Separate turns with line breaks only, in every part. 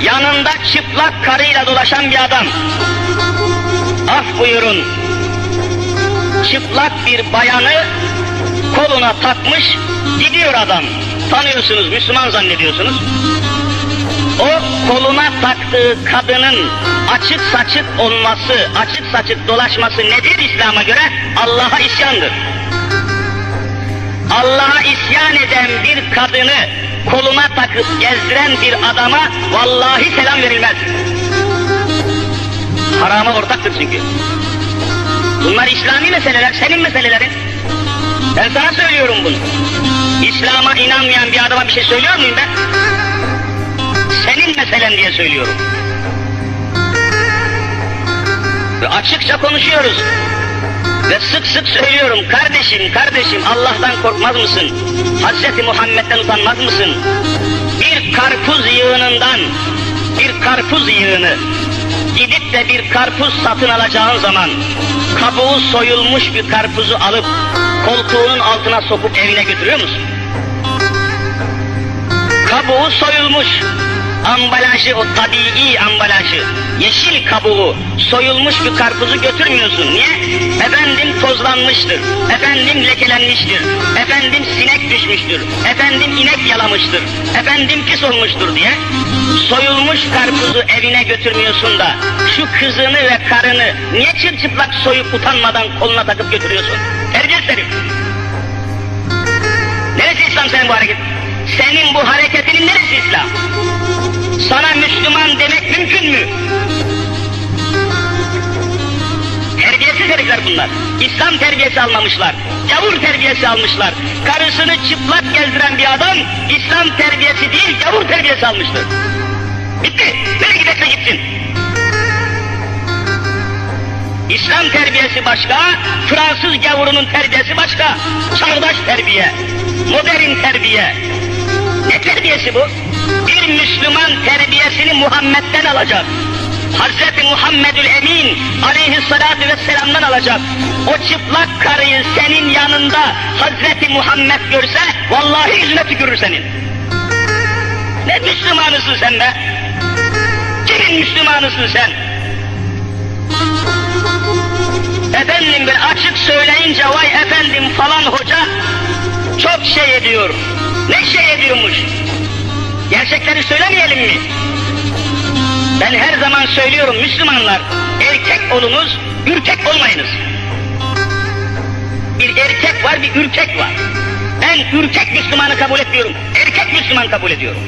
yanında çıplak karıyla dolaşan bir adam. Af buyurun. Çıplak bir bayanı koluna takmış gidiyor adam. Tanıyorsunuz, Müslüman zannediyorsunuz. O koluna taktığı kadının açık saçık olması, açık saçık dolaşması nedir İslam'a göre? Allah'a isyandır. Allah'a isyan eden bir kadını koluna takıp gezdiren bir adama vallahi selam verilmez. Harama ortaktır çünkü. Bunlar İslami meseleler, senin meselelerin. Ben sana söylüyorum bunu. İslam'a inanmayan bir adama bir şey söylüyor muyum ben? Senin meselen diye söylüyorum. Ve açıkça konuşuyoruz. Ve sık sık söylüyorum kardeşim kardeşim Allah'tan korkmaz mısın? Hazreti Muhammed'den utanmaz mısın? Bir karpuz yığınından bir karpuz yığını gidip de bir karpuz satın alacağın zaman kabuğu soyulmuş bir karpuzu alıp koltuğunun altına sokup evine götürüyor musun? Kabuğu soyulmuş, ambalajı, o tabii ambalajı, yeşil kabuğu, soyulmuş bir karpuzu götürmüyorsun. Niye? Efendim tozlanmıştır, efendim lekelenmiştir, efendim sinek düşmüştür, efendim inek yalamıştır, efendim pis olmuştur diye. Soyulmuş karpuzu evine götürmüyorsun da şu kızını ve karını niye çırçıplak soyup utanmadan koluna takıp götürüyorsun? Terbiyesiz herif. Neresi İslam senin bu hareket? Senin bu hareketinin neresi İslam? Sana Müslüman demek mümkün mü? Terbiyesiz herifler bunlar. İslam terbiyesi almamışlar. Gavur terbiyesi almışlar. Karısını çıplak gezdiren bir adam İslam terbiyesi değil gavur terbiyesi almıştır. Bitti. Nereye giderse gitsin. İslam terbiyesi başka, Fransız gavurunun terbiyesi başka. Çağdaş terbiye, modern terbiye. Ne terbiyesi bu? Bir Müslüman terbiyesini Muhammed'den alacak. Hazreti Muhammedül Emin aleyhissalatü vesselam'dan alacak. O çıplak karıyı senin yanında Hazreti Muhammed görse vallahi yüzüne tükürür senin. Ne Müslümanısın sen be? Kimin Müslümanısın sen? Efendim bir açık söyleyince vay efendim falan hoca çok şey ediyor. Ne şey ediyormuş? Gerçekleri söylemeyelim mi? Ben her zaman söylüyorum Müslümanlar erkek olunuz, ürkek olmayınız. Bir erkek var, bir ürkek var. Ben ürkek Müslümanı kabul etmiyorum. Erkek Müslüman kabul ediyorum.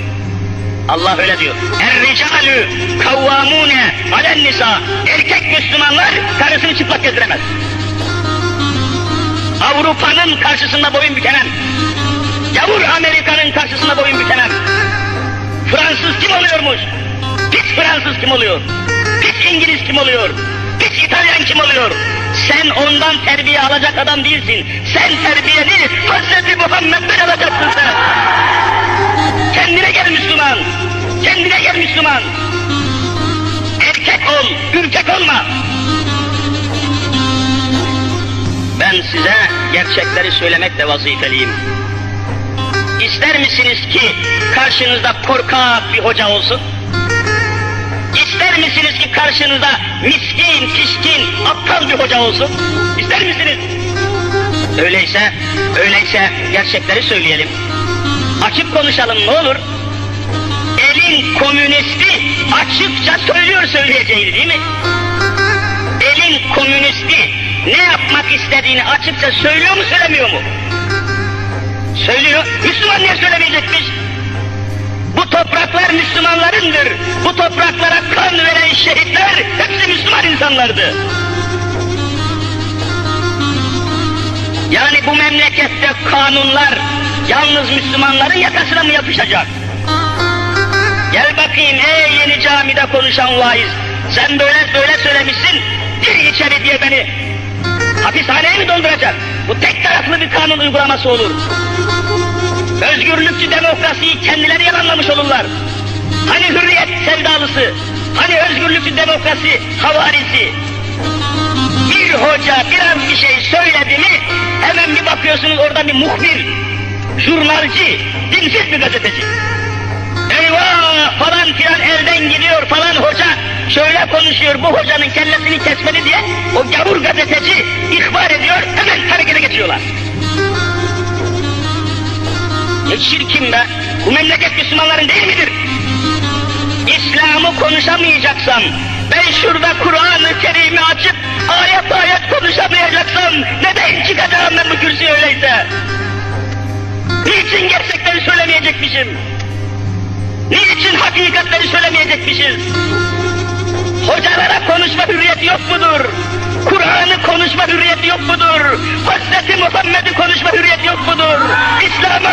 Allah öyle diyor. Er-ricalü kavvamune alen nisa. Erkek Müslümanlar karısını çıplak gezdiremez. Avrupa'nın karşısında boyun bükemem. Gavur Amerika'nın karşısında boyun bükemem. Fransız kim oluyormuş? Fransız kim oluyor? Pis İngiliz kim oluyor? Pis İtalyan kim oluyor? Sen ondan terbiye alacak adam değilsin. Sen terbiyeni Hazreti Muhammed'den alacaksın sen. Kendine gel Müslüman. Kendine gel Müslüman. Erkek ol, ürkek olma. Ben size gerçekleri söylemekle vazifeliyim. İster misiniz ki karşınızda korkak bir hoca olsun? Ki karşınızda miskin, pişkin, aptal bir hoca olsun? İster misiniz? Öyleyse, öyleyse gerçekleri söyleyelim. Açık konuşalım ne olur. Elin komünisti açıkça söylüyor söyleyeceğini değil mi? Elin komünisti ne yapmak istediğini açıkça söylüyor mu söylemiyor mu? Söylüyor. Müslüman niye söylemeyecekmiş? Bu topraklar Müslümanlarındır. Bu topraklara kan veren şehitler hepsi Müslüman insanlardı. Yani bu memlekette kanunlar yalnız Müslümanların yakasına mı yapışacak? Gel bakayım ey yeni camide konuşan vaiz. Sen böyle böyle söylemişsin. Gir içeri diye beni hapishaneye mi dolduracak? Bu tek taraflı bir kanun uygulaması olur özgürlükçü demokrasiyi kendileri yalanlamış olurlar. Hani hürriyet sevdalısı, hani özgürlükçü demokrasi havarisi. Bir hoca biraz bir şey söyledi mi hemen bir bakıyorsunuz orada bir muhbir, jurnalci, dinsiz bir gazeteci. Eyvah falan filan elden gidiyor falan hoca şöyle konuşuyor bu hocanın kellesini kesmeli diye o gavur gazeteci ihbar ediyor hemen harekete geçiyorlar. Ne çirkin be! Bu memleket Müslümanların değil midir? İslam'ı konuşamayacaksam, ben şurada Kur'an-ı Kerim'i açıp ayet ayet konuşamayacaksam neden çıkacağım ben bu kürsüye öyleyse? Niçin gerçekleri söylemeyecekmişim? Niçin hakikatleri söylemeyecekmişiz? Hocalara konuşma hürriyeti yok mudur? Kur'an'ı konuşma hürriyeti yok mudur? Hazreti Muhammed'i konuşma hürriyeti yok mudur? İslam'ı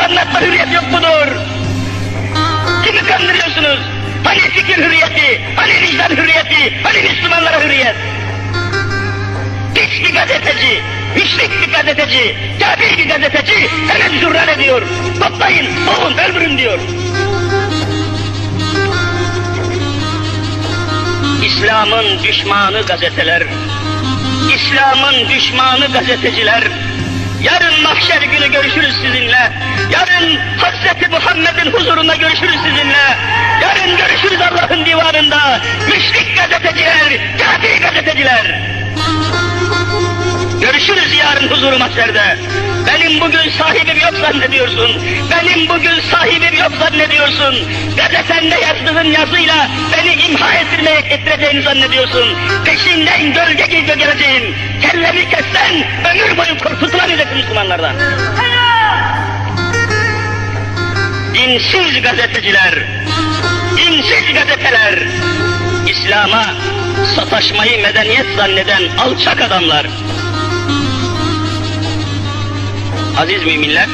Fikir hürriyeti, hani vicdan hürriyeti, hani Müslümanlara hürriyet? Pis bir gazeteci, müşrik bir gazeteci, kafir bir gazeteci hemen zurran ediyor. Toplayın, boğun, öldürün diyor. İslam'ın düşmanı gazeteler, İslam'ın düşmanı gazeteciler, yarın mahşer günü görüşürüz sizinle, yarın Hazreti Muhammed'in huzurunda görüşürüz sizinle, yarın görüşürüz Allah'ın divanında, müşrik gazeteciler, kafir gazeteciler. Görüşürüz yarın huzuru mahşerde. Benim bugün sahibim yok zannediyorsun. Benim bugün sahibim yok zannediyorsun. Gazetende yazdığın yazıyla beni imha ettirmeye ettireceğini zannediyorsun. Peşinden gölge gibi geleceğim. Kellemi kessen ömür boyu kurtulamayacaksın Müslümanlardan. Dinsiz gazeteciler, dinsiz gazeteler, İslam'a sataşmayı medeniyet zanneden alçak adamlar. Aziz müminler,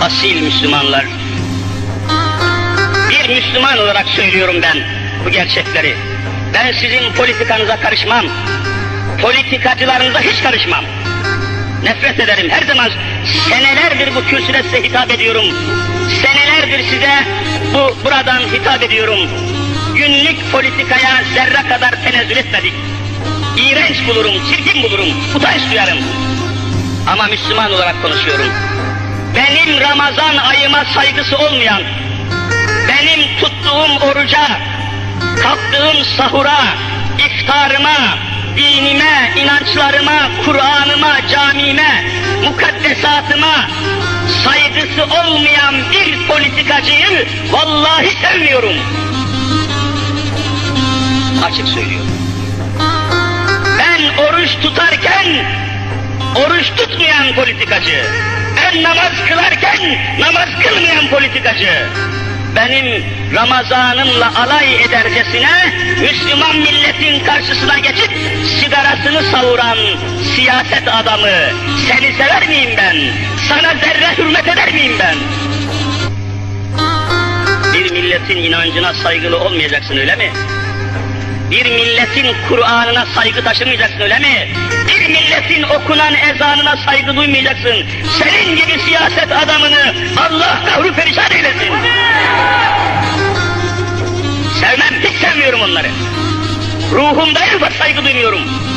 asil Müslümanlar, bir Müslüman olarak söylüyorum ben bu gerçekleri. Ben sizin politikanıza karışmam, politikacılarınıza hiç karışmam. Nefret ederim, her zaman senelerdir bu kürsüde size hitap ediyorum. Senelerdir size bu buradan hitap ediyorum. Günlük politikaya zerre kadar tenezzül etmedik. İğrenç bulurum, çirkin bulurum, utanç duyarım. Ama Müslüman olarak konuşuyorum. Benim Ramazan ayıma saygısı olmayan, benim tuttuğum oruca, kalktığım sahura, iftarıma, dinime, inançlarıma, Kur'an'ıma, camime, mukaddesatıma saygısı olmayan bir politikacıyı vallahi sevmiyorum. Açık söylüyorum. Ben oruç tutmayan politikacı, ben namaz kılarken namaz kılmayan politikacı, benim Ramazanımla alay edercesine Müslüman milletin karşısına geçip sigarasını savuran siyaset adamı, seni sever miyim ben? Sana zerre hürmet eder miyim ben? Bir milletin inancına saygılı olmayacaksın öyle mi? Bir milletin Kur'an'ına saygı taşımayacaksın öyle mi? Bir milletin okunan ezanına saygı duymayacaksın. Senin gibi siyaset adamını Allah kahru perişan eylesin. Sevmem, hiç sevmiyorum onları. Ruhumda en saygı duymuyorum.